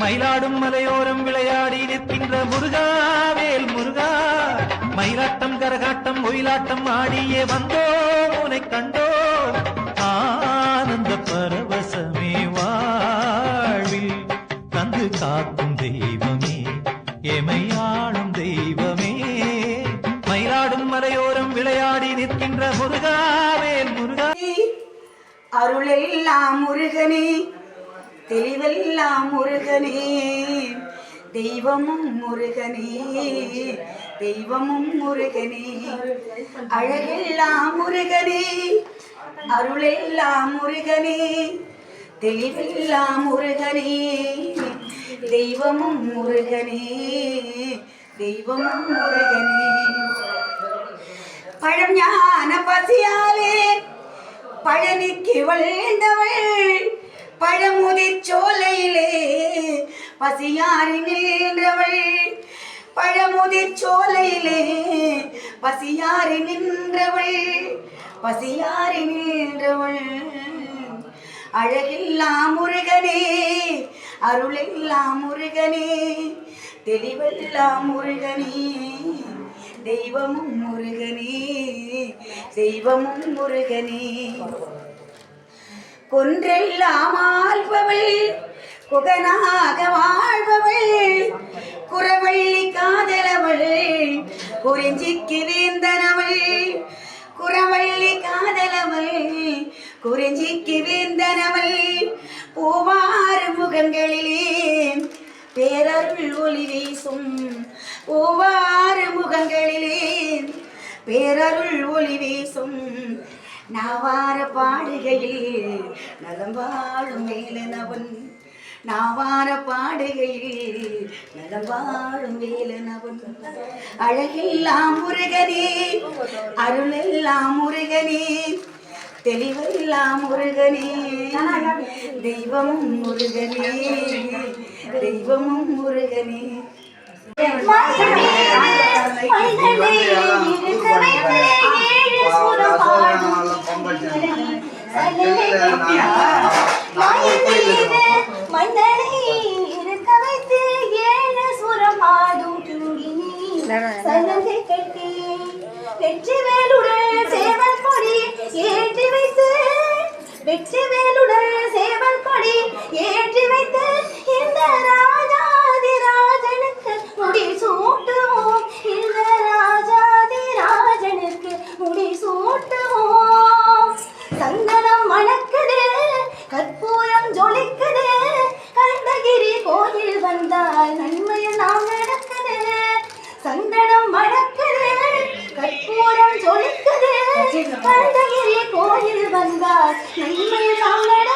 மயிலாடும் மலையோரம் விளையாடி நிற்கின்ற முருகா வேல் முருகா. மயிலாட்டம் கரகாட்டம் ஒயிலாட்டம் ஆடியே வந்தோ உனை கண்டோ ஆனந்த பரவசமே வாழ்வில் தந்து காக்கும் தெய்வமே எமையாளும் தெய்வமே. மயிலாடும் மலையோரம் விளையாடி நிற்கின்ற முருகா வேல் முருகா. அருளெல்லாம் முருகனே தெளிவெல்லாம் முருகனே. தெய்வமும் முருகனே. தெய்வமும் முருகனே. அழகெல்லாம் முருகனே. அருளெல்லாம் முருகனே. தெளிவெல்லாம் முருகனே. தெய்வமும் முருகனே. தெய்வமும் முருகனே. பழம் ஞான பசியாலே பழனிக்கு வந்தவள். பழமுதிர் சோலையிலே பசியாரி நின்றவள். பழமுதிர் சோலையிலே பசியாரி நின்றவள். பசியாரி நின்றவள். அழகில்லா முருகனே அருளில்லா முருகனே தெளிவல்லா முருகனே தெய்வமும் முருகனே தெய்வமும் முருகனே. கொன்றெல்லாம் ஆள்பவள் குகனாக வாழ்பவள் குறவள்ளி காதலவள் குறிஞ்சிக்கு வீந்தனவள் குறவள்ளி காதலவள் குறிஞ்சிக்கு வீந்தனவள். பூவாறு முகங்களிலே பேரருள் ஒளி வீசும். பூவாறு முகங்களிலே பேரருள் ஒளி வீசும். நாவார பாடுகையில் நலம் வாழும் வேலனவன். நாவார பாடுகையில் நலம் வாழும் வேலனவன். அழகெல்லாம் முருகனே அருளெல்லாம் முருகனே தெளிவெல்லாம் முருகனே. தெய்வமும் முருகனே தெய்வமும் முருகனே. மன்னனை தந்தார் நன்மை நாங்கள்